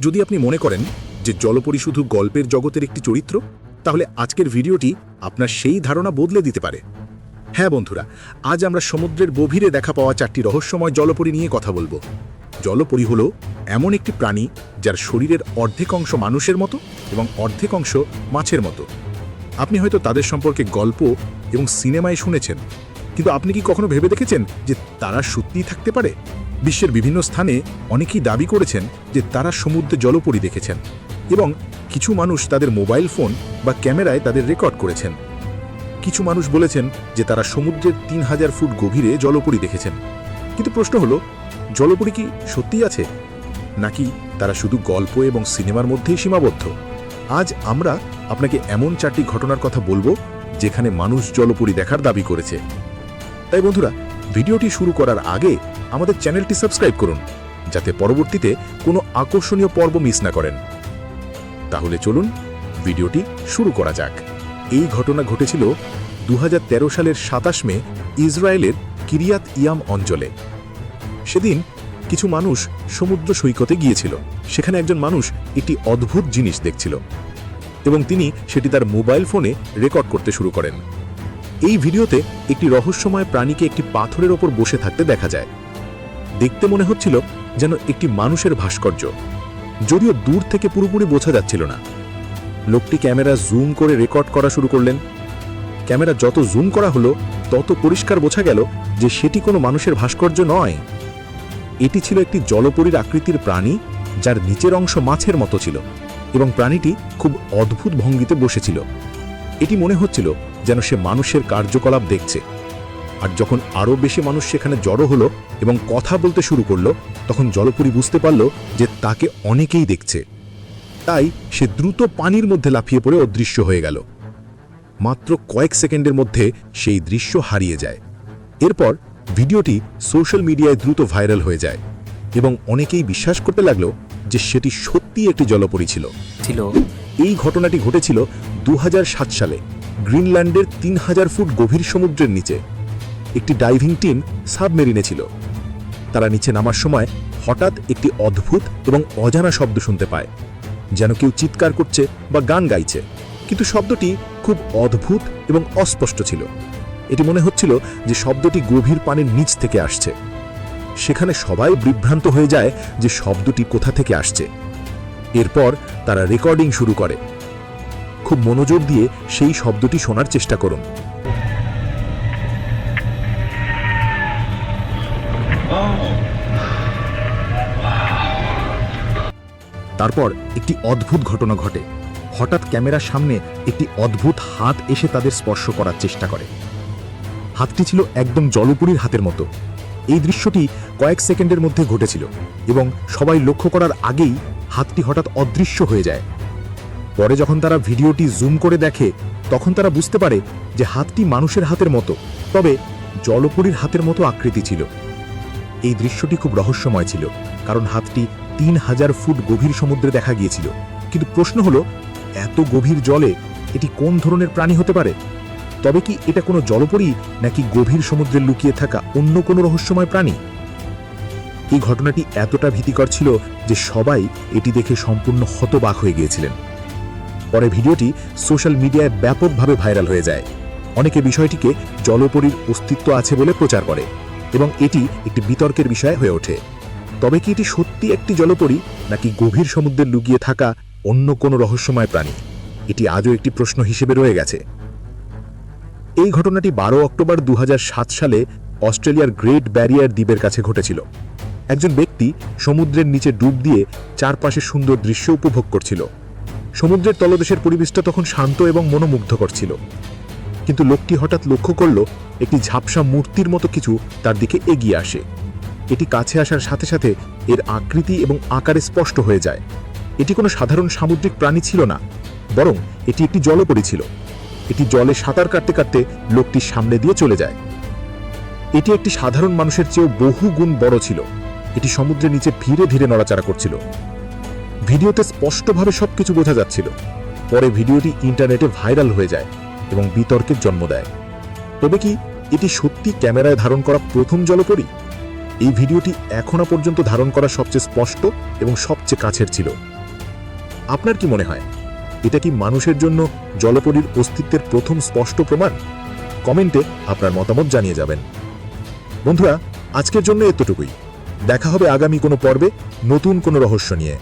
যদি আপনি মনে করেন যে জলপরি শুধু গল্পের জগতের একটি চরিত্র, তাহলে আজকের ভিডিওটি আপনার সেই ধারণা বদলে দিতে পারে। হ্যাঁ বন্ধুরা, আজ আমরা সমুদ্রের গভীরে দেখা পাওয়া চারটি রহস্যময় জলপরি নিয়ে কথা বলব। জলপরি হলো এমন একটি প্রাণী যার শরীরের অর্ধেক অংশ মানুষের মতো এবং অর্ধেক অংশ মাছের মতো। আপনি হয়তো তাদের সম্পর্কে গল্প এবং সিনেমায় শুনেছেন, কিন্তু আপনি কি কখনো ভেবে দেখেছেন যে তারা সত্যিই থাকতে পারে? বিশ্বের বিভিন্ন স্থানে অনেকেই দাবি করেছেন যে তারা সমুদ্রে জলপরি দেখেছেন এবং কিছু মানুষ তাদের মোবাইল ফোন বা ক্যামেরায় তাদের রেকর্ড করেছেন। কিছু মানুষ বলেছেন যে তারা সমুদ্রের তিন হাজার ফুট গভীরে জলপরি দেখেছেন। কিন্তু প্রশ্ন হলো, জলপরি কি সত্যিই আছে? নাকি তারা শুধু গল্প এবং সিনেমার মধ্যেই সীমাবদ্ধ? আজ আমরা আপনাকে এমন চারটি ঘটনার কথা বলব যেখানে মানুষ জলপরি দেখার দাবি করেছে। তাই বন্ধুরা, ভিডিওটি শুরু করার আগে আমাদের চ্যানেলটি সাবস্ক্রাইব করুন, যাতে পরবর্তীতে কোনো আকর্ষণীয় পর্ব মিস না করেন। তাহলে চলুন, ভিডিওটি শুরু করা যাক। এই ঘটনা ঘটেছিল দু হাজার তেরো সালের সাতাশ মে ইসরায়েলের কিরিয়াত ইয়াম অঞ্চলে। সেদিন কিছু মানুষ সমুদ্র সৈকতে গিয়েছিল। সেখানে একজন মানুষ একটি অদ্ভুত জিনিস দেখছিল এবং তিনি সেটি তার মোবাইল ফোনে রেকর্ড করতে শুরু করেন। এই ভিডিওতে একটি রহস্যময় প্রাণীকে একটি পাথরের ওপর বসে থাকতে দেখা যায়। দেখতে মনে হচ্ছিল যেন একটি মানুষের ভাস্কর্য। যদিও দূর থেকে পুরোপুরি বোঝা যাচ্ছিল না। লোকটি ক্যামেরা জুম করে রেকর্ড করা শুরু করলেন। ক্যামেরা যত জুম করা হলো, তত পরিষ্কার বোঝা গেল যে সেটি কোনো মানুষের ভাস্কর্য নয়। এটি ছিল একটি জলপরীর আকৃতির প্রাণী, যার নিচের অংশ মাছের মতো ছিল এবং প্রাণীটি খুব অদ্ভুত ভঙ্গিতে বসেছিল। এটি মনে হচ্ছিল যেন সে মানুষের কার্যকলাপ দেখছে। আর যখন আরও বেশি মানুষ সেখানে জড়ো হলো এবং কথা বলতে শুরু করল তখন জলপুরি বুঝতে পারল যে তাকে অনেকেই দেখছে। তাই সে দ্রুত পানির মধ্যে লাফিয়ে পড়ে অদৃশ্য হয়ে গেল। মাত্র কয়েক সেকেন্ডের মধ্যে সেই দৃশ্য হারিয়ে যায়। এরপর ভিডিওটি সোশ্যাল মিডিয়ায় দ্রুত ভাইরাল হয়ে যায় এবং অনেকেই বিশ্বাস করতে লাগল যে সেটি সত্যিই একটি জলপরি ছিল। ছিল। এই ঘটনাটি ঘটেছিল দু হাজার সাত সালে গ্রিনল্যান্ডের তিন হাজার ফুট গভীর সমুদ্রের নিচে। একটি ডাইভিং টিম সাবমেরিনে ছিল। তারা নিচে নামার সময় হঠাৎ একটি অদ্ভুত এবং অজানা শব্দ শুনতে পায়, যেন কেউ চিৎকার করছে বা গান গাইছে। কিন্তু শব্দটি খুব অদ্ভুত এবং অস্পষ্ট ছিল। এটি মনে হচ্ছিল যে শব্দটি গভীর পানির নিচ থেকে আসছে। সেখানে সবাই বিভ্রান্ত হয়ে যায় যে শব্দটি কোথা থেকে আসছে। এরপর তারা রেকর্ডিং শুরু করে। খুব মনোযোগ দিয়ে সেই শব্দটি শোনার চেষ্টা করুন। তারপর একটি অদ্ভুত ঘটনা ঘটে। হঠাৎ ক্যামেরার সামনে একটি অদ্ভুত হাত এসে তাদের স্পর্শ করার চেষ্টা করে। হাতটি ছিল একদম জলপুরীর হাতের মতো। এই দৃশ্যটি কয়েক সেকেন্ডের মধ্যে ঘটেছিল এবং সবাই লক্ষ্য করার আগেই হাতটি হঠাৎ অদৃশ্য হয়ে যায়। পরে যখন তারা ভিডিওটি জুম করে দেখে, তখন তারা বুঝতে পারে যে হাতটি মানুষের হাতের মতো, তবে জলপুরীর হাতের মতো আকৃতি ছিল। এই দৃশ্যটি খুব রহস্যময় ছিল, কারণ হাতটি তিন হাজার ফুট গভীর সমুদ্রে দেখা গিয়েছিল। কিন্তু প্রশ্ন হলো, এত গভীর জলে এটি কোন ধরনের প্রাণী হতে পারে? তবে কি এটা কোনো জলপরী নাকি গভীর সমুদ্রে লুকিয়ে থাকা অন্য কোনো রহস্যময় প্রাণী? এই ঘটনাটি এতটা ভীতিকর ছিল যে সবাই এটি দেখে সম্পূর্ণ হতবাক হয়ে গিয়েছিলেন। পরে ভিডিওটি সোশ্যাল মিডিয়ায় ব্যাপকভাবে ভাইরাল হয়ে যায়। অনেকে বিষয়টিকে জলপরীর অস্তিত্ব আছে বলে প্রচার করে এবং এটি একটি বিতর্কের বিষয় হয়ে ওঠে। তবে কি এটি সত্যি একটি জলপরী, নাকি গভীর সমুদ্রে লুকিয়ে থাকা অন্য কোনো রহস্যময় প্রাণী? এটি আজও একটি প্রশ্ন হিসেবে রয়ে গেছে। এই ঘটনাটি বারো অক্টোবর দু হাজার সাত সালে অস্ট্রেলিয়ার গ্রেট ব্যারিয়ার দ্বীপের কাছে ঘটেছিল। একজন ব্যক্তি সমুদ্রের নিচে ডুব দিয়ে চারপাশে সুন্দর দৃশ্য উপভোগ করছিল। সমুদ্রের তলদেশের পরিবেশটা তখন শান্ত এবং মনোমুগ্ধকর ছিল। কিন্তু লোকটি হঠাৎ লক্ষ্য করল, একটি ঝাপসা মূর্তির মতো কিছু তার দিকে এগিয়ে আসে। এটি কাছে আসার সাথে সাথে এর আকৃতি এবং আকারে স্পষ্ট হয়ে যায়। এটি কোনো সাধারণ সামুদ্রিক প্রাণী ছিল না, বরং এটি একটি জলপরী ছিল এটি জলে সাঁতার কাটতে কাটতে লোকটির সামনে দিয়ে চলে যায়। এটি একটি সাধারণ মানুষের চেয়েও বহু গুণ বড় ছিল। এটি সমুদ্রের নিচে ধীরে ধীরে নড়াচড়া করছিল। ভিডিওতে স্পষ্টভাবে সবকিছু বোঝা যাচ্ছিল। পরে ভিডিওটি ইন্টারনেটে ভাইরাল হয়ে যায় এবং বিতর্কের জন্ম দেয়। তবে কি এটি সত্যি ক্যামেরায় ধারণ করা প্রথম জলপরী? এই ভিডিওটি এখনও পর্যন্ত ধারণ করা সবচেয়ে স্পষ্ট এবং সবচেয়ে কাছের ছিল। আপনার কি মনে হয়, এটা কি মানুষের জন্য জলপরীর অস্তিত্বের প্রথম স্পষ্ট প্রমাণ? কমেন্টে আপনার মতামত জানিয়ে যাবেন। বন্ধুরা, আজকের জন্য এতটুকুই। দেখা হবে আগামী কোনো পর্বে নতুন কোনো রহস্য নিয়ে।